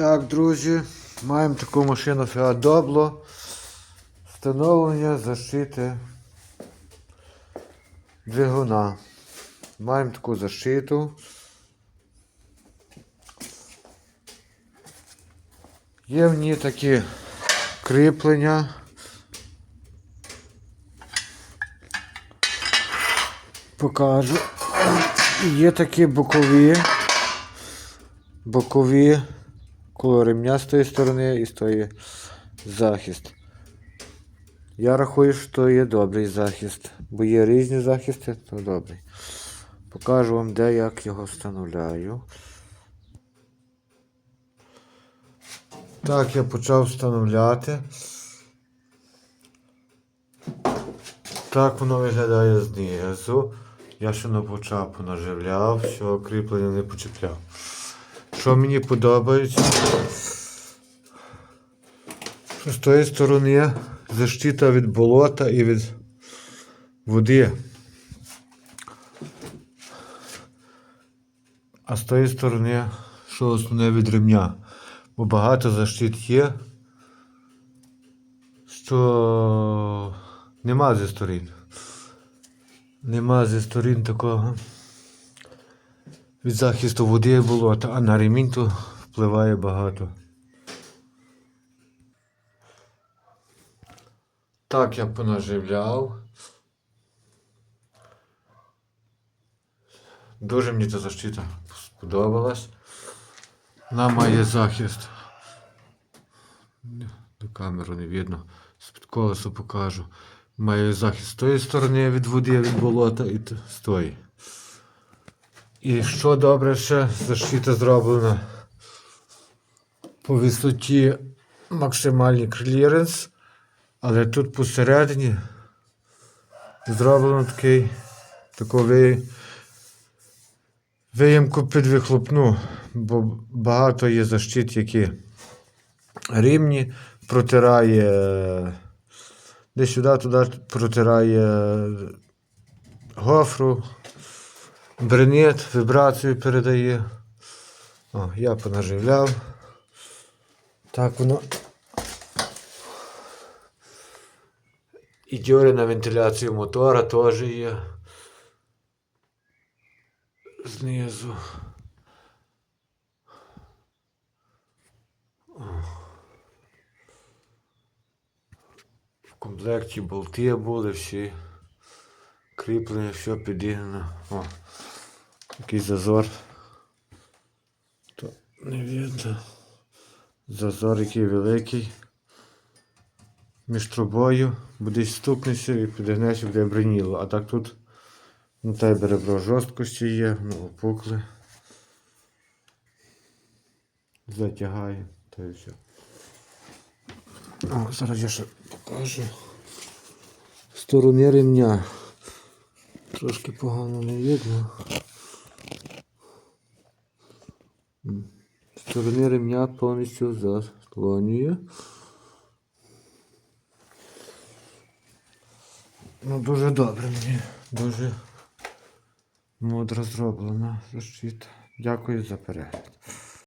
Так, друзі, маємо таку машину Fiat. Встановлення защити двигуна. Маємо таку защиту. Є в ній такі кріплення. Покажу. Є такі бокові. Бокові коло ремня з тої сторони і з тої захист. Я рахую, що є добрий захист, бо є різні захисти, то добрий. Покажу вам, де як його встановляю. Так, я почав встановляти. Так воно виглядає знизу. Я ще на початку наживляв, що кріплення не почепляв. Що мені подобається? З тої сторони защита від болота і від води. А з тої сторони, що основне від ремня. Бо багато защит є, що нема зі сторін. Нема зі сторін такого від захисту води і болота, а на ремінь то впливає багато. Так я понаживляв. Дуже мені ця защита сподобалась. Вона має захист. До камеру не видно. З-під колесу покажу. Має захист з тої сторони від води, від болота і з тої. І що добре ще, защита зроблена по висоті максимальний кліренс, але тут посередині зроблено такий таковий виємку під вихлопну, бо багато є защит, які рівні, протирає десь сюди, туди протирає гофру. Бренет, вібрацію передає. О, я понаживляв. Так воно. І дьори на вентиляцію мотора теж є. Знизу. В комплекті болти були всі. Кріплення, все підігнано. О. Який зазор. То не видно. Зазор який великий. Між трубою буде стукнешся і підігнешся, буде бриніло. А так тут ну, та й ребро жорсткості є, ну, опукли. Затягає, та і все. О, зараз я ще покажу. Сторони ремня. Трошки погано не видно. Сторони ремня повністю заслонює. Ну, дуже добре мені. Дуже мудро зроблена защита. Дякую за перегляд.